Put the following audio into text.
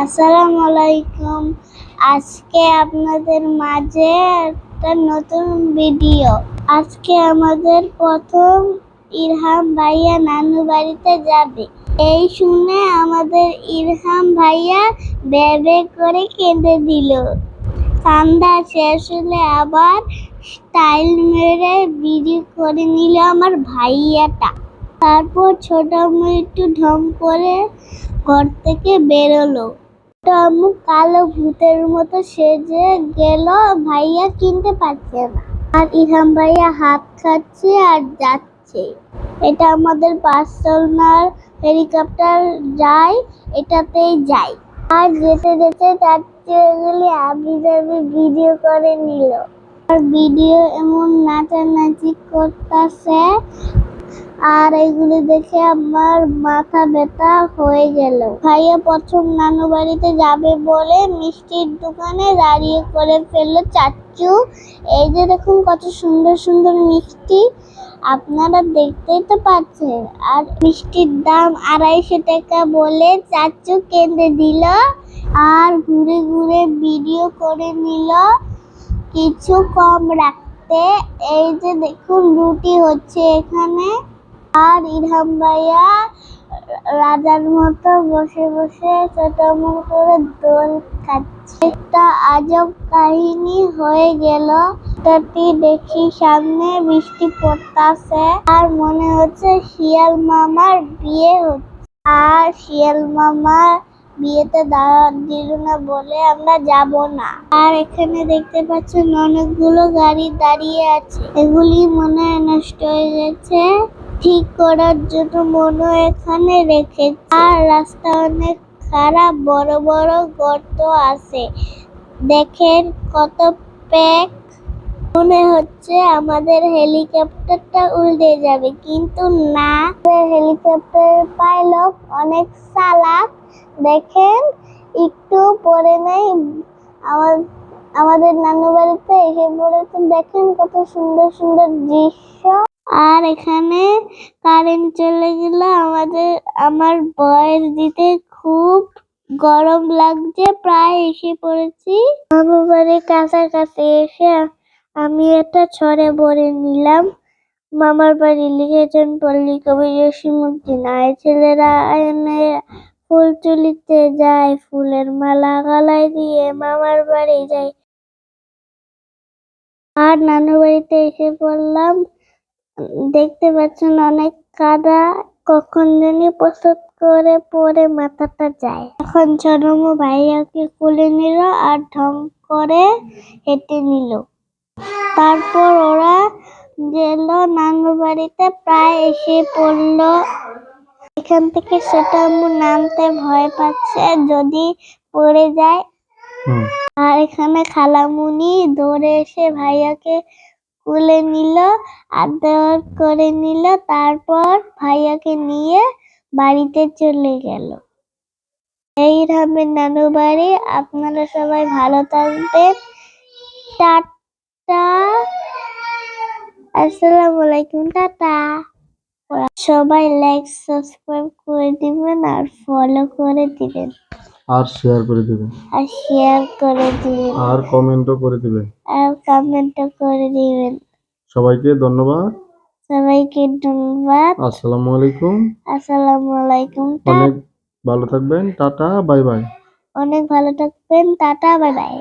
আসসালামু আলাইকুম। আজকে আপনাদের মাঝে একটা নতুন ভিডিও। আজকে আমাদের প্রথম ইরহাম ভাইয়া নানু বাড়িতে যাবে। এই শুনে আমাদের ইরহাম ভাইয়া বেবে করে কেঁদে দিল। কান্দা শেষ হলে আবার স্টাইল মেরে ভিডিও করে নিল আমার ভাইয়াটা। তারপর ছোট আম্মু একটু ঢং করে ঘর থেকে বেরোলো। আম্মু কালো ভূতের মতো সেজে গেল, ভাইয়া কিনতে পারছে না। আর ইরহাম ভাইয়া হাত খাচ্ছে আর যাচ্ছে। এটা আমাদের পার্সোনাল হেলিকপ্টার যায়, এটাতেই যায়। আর যেতে যেতে তার গেলে আবি ভিডিও করে নিল। আর ভিডিও এমন নাচানাচি করতেছে আর এগুলো দেখে আমার মাথা ব্যথা হয়ে গেল। ভাইয়া প্রথম নানু বাড়িতে যাবে বলে মিষ্টির দোকানে দাঁড়িয়ে করে ফেলল চাচ্চু এই যে দেখুন কত সুন্দর সুন্দর মিষ্টি। আপনারা দেখতেই তো পাচ্ছেন। আর মিষ্টির দাম আড়াইশো টাকা বলে চাচ্চু কেঁদে দিল আর ঘুরে ঘুরে ভিডিও করে নিল কিছু কম রাখতে। এই যে দেখুন রুটি হচ্ছে এখানে। আর ইরহাম ভাইয়া রাজার মতো বসে বসে ছোট করে দোল খাচ্ছে একটা আজব কাহিনী হয়ে গেল। তাটি দেখি সামনে বৃষ্টি পড়তাছে। আর মনে হচ্ছে শিয়াল মামার বিয়ে হচ্ছে। আর শিয়াল মামা বিয়েতে দাওয়াত দিল না বলে আমরা যাব না। আর এখানে দেখতে পাচ্ছেন অনেকগুলো গাড়ি দাঁড়িয়ে আছে। এগুলি মনে হয় নষ্ট হয়ে গেছে। ঠিক করার জন্য মনে এখানে রেখে আর রাস্তা অনেক খারাপ, বড় বড় গর্ত আছে। দেখেন কত প্যাক। মনে হচ্ছে আমাদের হেলিকপ্টারটা উল্টে যাবে, কিন্তু না। হেলিকপ্টার পাইলট অনেক চালাক। দেখেন, একটু পরে নাই আমার আমাদের নানু বাড়িতে এসে পড়েছে। দেখেন কত সুন্দর সুন্দর দৃশ্য। আর এখানে কারেন্ট চলে গেল। আমাদের, আমার বয়স দিতে খুব গরম লাগছে। প্রায় এসে পড়েছি। নানু বাড়ির কাছাকাছি এসে আমি একটা ছড়ে ভরে নিলাম। মামার বাড়ি লিখেছেন পল্লী কবি জসিমুদ্দিন আয় ছেলেরা এনে ফুল তুলিতে যায়, ফুলের মালা গলায় দিয়ে মামার বাড়ি যায়। আর নানু বাড়িতে এসে পড়লাম। দেখতে পাচ্ছেন অনেক কাদা কখন জানি প্রস্তুত করে পরে মাথাটা যায়। এখন ছোটমু ভাইয়াকে কোলে নিল আর ঢং করে হেঁটে নিল। তারপর ওরা গেল নানু বাড়িতে প্রায় এসে পড়ল। এখান থেকে সেটা নামতে ভয় পাচ্ছে যদি পড়ে যায়। আর এখানে খালামুনি দৌড়ে এসে ভাইয়াকে কুলে নিল, আদর করে নিল, তারপর ভাইয়াকে নিয়ে বাড়িতে চলে গেল। এই রামের নানু বাড়ি, আপনারা সবাই ভালো থাকবেন। টাটা। আসসালামু আলাইকুম, টাটা। সবাই লাইক সাবস্ক্রাইব করে দিবেন আর ফলো করে দিবেন। আর শেয়ার করে দিবেন। আর শেয়ার করে দিবেন। আর কমেন্টও করে দিবেন। আর কমেন্টও করে দিবেন। সবাইকে ধন্যবাদ। সবাইকে ধন্যবাদ। আসসালামু আলাইকুম। আসসালামু আলাইকুম। অনেক ভালো থাকবেন। Tata bye bye. অনেক ভালো থাকবেন। Tata bye bye.